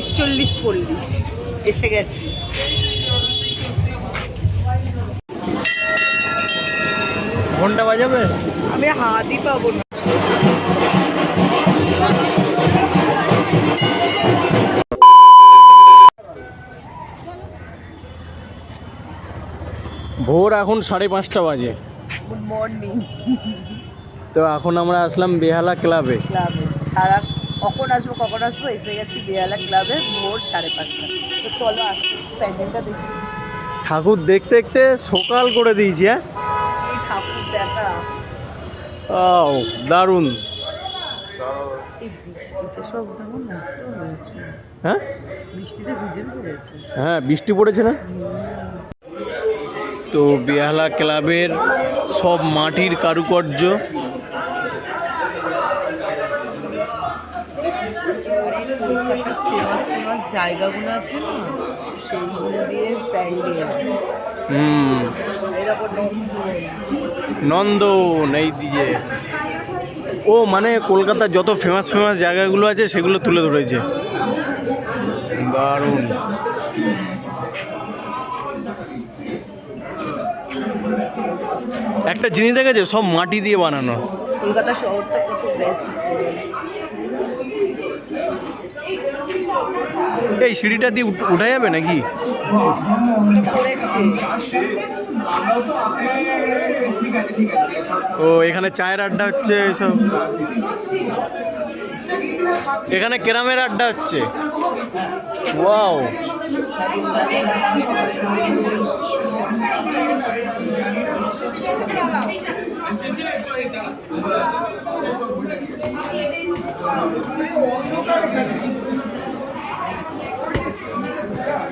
একচল্লিশ চল্লিশ এসে গেছি। ঘণ্টা বাজাবে? আমি হাতই পাবো না। ভোর এখন সাড়ে পাঁচটা বাজে। গুড মর্নিং তো এখন আমরা আসলাম বেহালা ক্লাবে। ক্লাবে সারা কখন আসব কখন আসব এসে গেছি বেহালা ক্লাবে ভোর সাড়ে পাঁচটা। তো চলো আসো প্যান্ডেলটা দেখি। ঠাকুর দেখতে দেখতে সকাল করে দিয়েছি হ্যাঁ? ঠাকুর দেখা। আও দারুণ। হ্যাঁ? হ্যাঁ বৃষ্টি পড়েছে না? তো বেহালা ক্লাবের সব মাটির কারুকার্য কলকাতার ফেমাস ফেমাস জায়গাগুলো আছে না সেইগুলো দিয়ে প্যান্ডেল। হুম। নন্দন এই দিকে ও মানে কলকাতার যত ফেমাস ফেমাস জায়গাগুলো আছে সেগুলো তুলে ধরেছে। দারুণ। একটা জিনিস দেখেছে? সব মাটি দিয়ে বানানো। কলকাতা শহরটা কত বেস্ট এই সিঁড়িটা দিয়ে উঠ- যাবে নাকি? ও, এখানে চায়ের আড্ডা হচ্ছে এসব। এখানে কেরামের আড্ডা হচ্ছে। ওয়াও।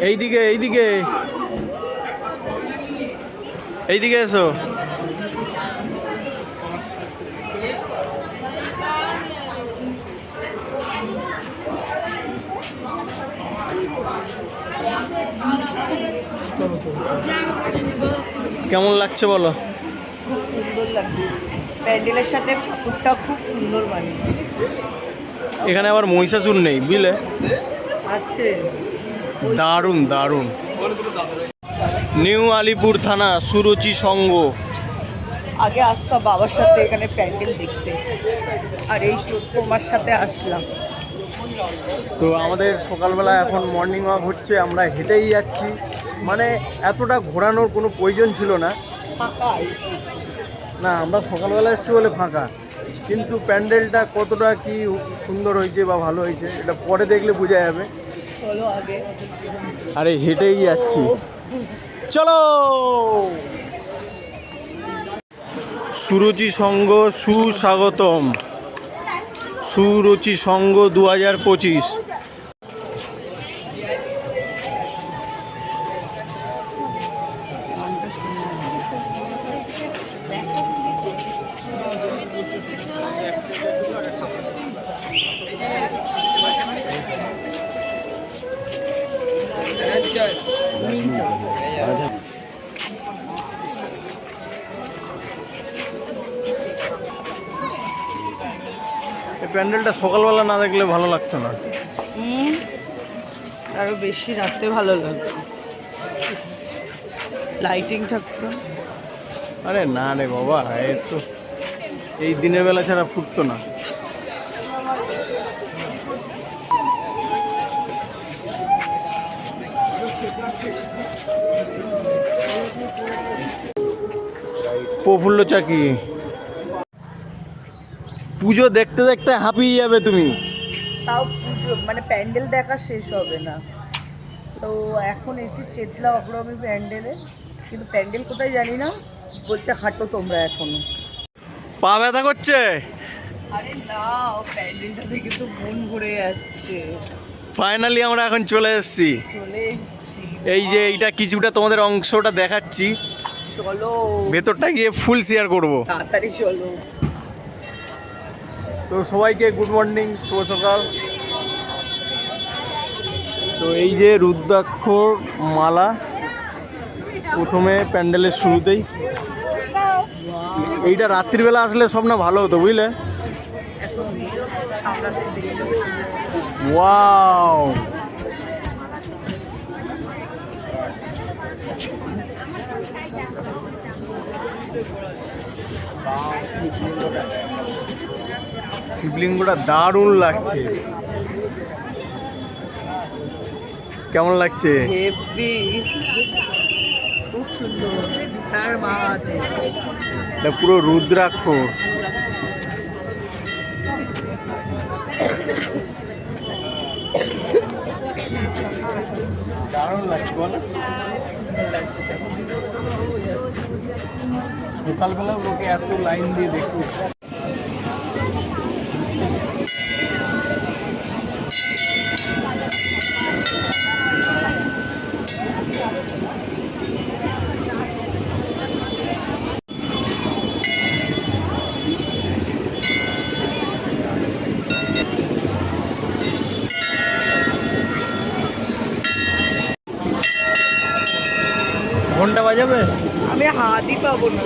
এইদিকে এইদিকে। এইদিকে এসো। কেমন লাগছে বলো? খুব সুন্দর লাগছে। প্যান্ডেলের সাথে ঠাকুরটা খুব সুন্দর এখানে আবার মহিষাসুর নেই বুঝলে? আছে। দারুণ দারুণ। নিউ আলিপুর থানা সুরুচি সঙ্গ। আগে আসতাম বাবার সাথে এখানে প্যান্ডেল দেখতে। আর এই তোমার সাথে আসলাম। তো আমাদের সকালবেলা এখন মর্নিং ওয়াক হচ্ছে আমরা হেঁটেই যাচ্ছি। মানে এতটা ঘোরানোর কোনো প্রয়োজন ছিল না। ফাঁকাই না আমরা সকালবেলা এসেছি বলে ফাঁকা। কিন্তু প্যান্ডেলটা কতটা কি সুন্দর হয়েছে বা ভালো হয়েছে এটা পরে দেখলে বোঝা যাবে। চলো আগে। আরে হেঁটেই যাচ্ছি। চলো! সুরুচি সংঘ সুস্বাগতম। সুরুচি সংঘ দু হাজার পঁচিশ। প্যান্ডেলটা সকালবেলা না দেখলে ভালো লাগতো না। আরও বেশি রাখতে ভালো লাগতো। লাইটিং থাকতো। আরে না রে বাবা এ তো এই দিনের বেলা ছাড়া ফুটতো না। প্রফুল্ল চাকি পুজো দেখতে দেখতে হাঁপিয়ে যাবে তুমি। তাও পুজো মানে প্যান্ডেল দেখা শেষ হবে না। তো এখন এসি চেতলা অগ্রমী প্যান্ডেলে। কিন্তু প্যান্ডেল কোথায় জানি না বলছে হাঁটো তোমরা এখনও। পা ব্যথা করছে? আরে না প্যান্ডেলটা দেখে তো মন ভরে যাচ্ছে। ফাইনালি আমরা এখন চলে এসেছি। চলে এসছি। এই যে এইটা কিছুটা তোমাদের অংশটা দেখাচ্ছি। চলো। ভেতরটা গিয়ে ফুল শেয়ার করব। তাড়াতাড়ি চলো। তো সবাইকে গুড মর্নিং শুভ সকাল। তো এই যে রুদ্রাক্ষ মালা, প্রথমে প্যান্ডেলের শুরুতেই। এইটা রাত্রিবেলা আসলে সব না ভালো হতো, বুঝলে? Wow Wow. শিবলিঙ্গটা দারুণ লাগছে। কেমন লাগছে? পুরো রুদ্রাক্ষ। দারুণ লাগছে বল। সকালবেলা লোকে এত লাইন দিয়ে দেখছে ঘণ্টা বাজাবে আমি হাতই পাবো না।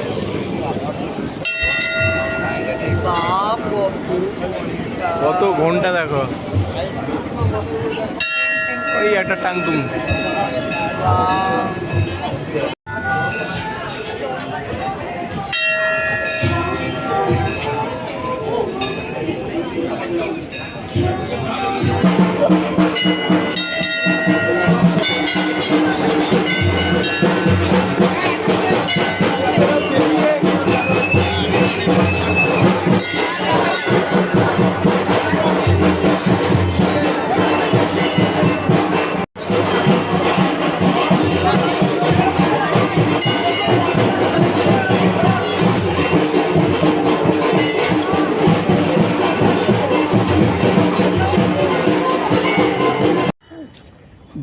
কত ঘণ্টা দেখো। ওই একটা টাংটুং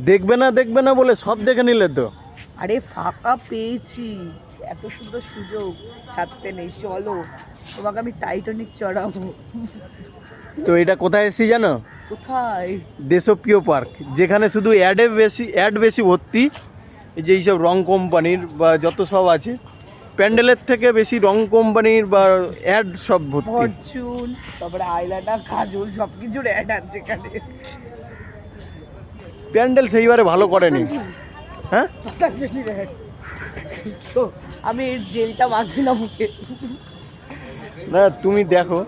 দেখবে না দেখবে না বলে সব দেখে নিলে তো। আরে ফাঁকা পেয়েছি। এত সুন্দর সুযোগ। ছাড়তে নেই চলো। তোমাকে আমি টাইটানিক চড়াবো। তো এটা কোথায় এসেছি জানো? কোথায়? দেশপ্রিয় পার্ক। যেখানে শুধু অ্যাডে বেশি অ্যাড বেশি ভর্তি। এই যে এইসব রং কোম্পানির বা যত সব আছে প্যান্ডেলের থেকে বেশি রং কোম্পানির বা অ্যাড সব ভর্তি। ফরচুন তারপরে আইলাইনার কাজল সব কিছুর অ্যাড আছে এখানে। প্যান্ডেল সেইবারে ভালো করেনি। হ্যাঁ? আমি জেলটা মাখি না মুখে না তুমি দেখো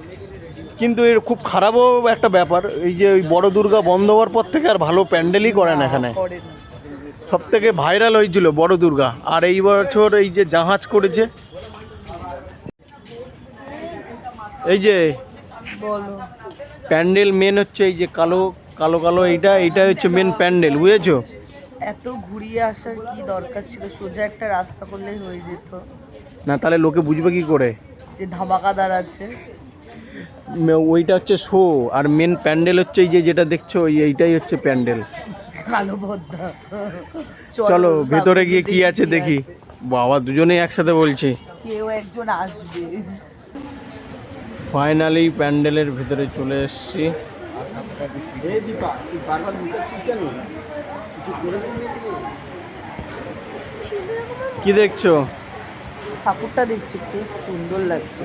কিন্তু এর খুব খারাপও একটা ব্যাপার এই যে ওই বড় দুর্গা বন্ধ হওয়ার পর থেকে আর ভালো প্যান্ডেলই করে না এখানে। সব থেকে ভাইরাল হয়েছিল বড় দুর্গা আর এই বছর এই যে জাহাজ করেছে এই যে প্যান্ডেল মেন হচ্ছে এই যে কালো কালো কালো এইটা এইটা হচ্ছে মেন প্যান্ডেল বুঝেছ? এত ঘুরিয়ে আসার কি দরকার ছিল? সোজা একটা রাস্তা করলেই হয়ে যেত। না তাহলে লোকে বুঝবে কি করে? যে ধামাকাদার আছে। ওইটা হচ্ছে শো আর মেন প্যান্ডেল হচ্ছে এই যে যেটা দেখছ এই এইটাই হচ্ছে প্যান্ডেল কালো চলো ভেতরে গিয়ে কি আছে দেখি। বাবা দুজনেই একসাথে বলছি। কেউ একজন আসবে। ফাইনালি প্যান্ডেলের ভেতরে চলে এসেছি। কি দেখছ? ঠাকুরটা দেখছি খুব সুন্দর লাগছে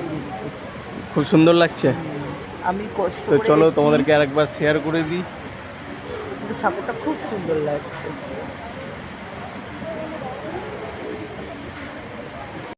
খুব সুন্দর লাগছে? আমি কষ্ট তো চলো তোমাদেরকে আরেকবার শেয়ার করে দিই। কিন্তু ঠাকুরটা খুব সুন্দর লাগছে।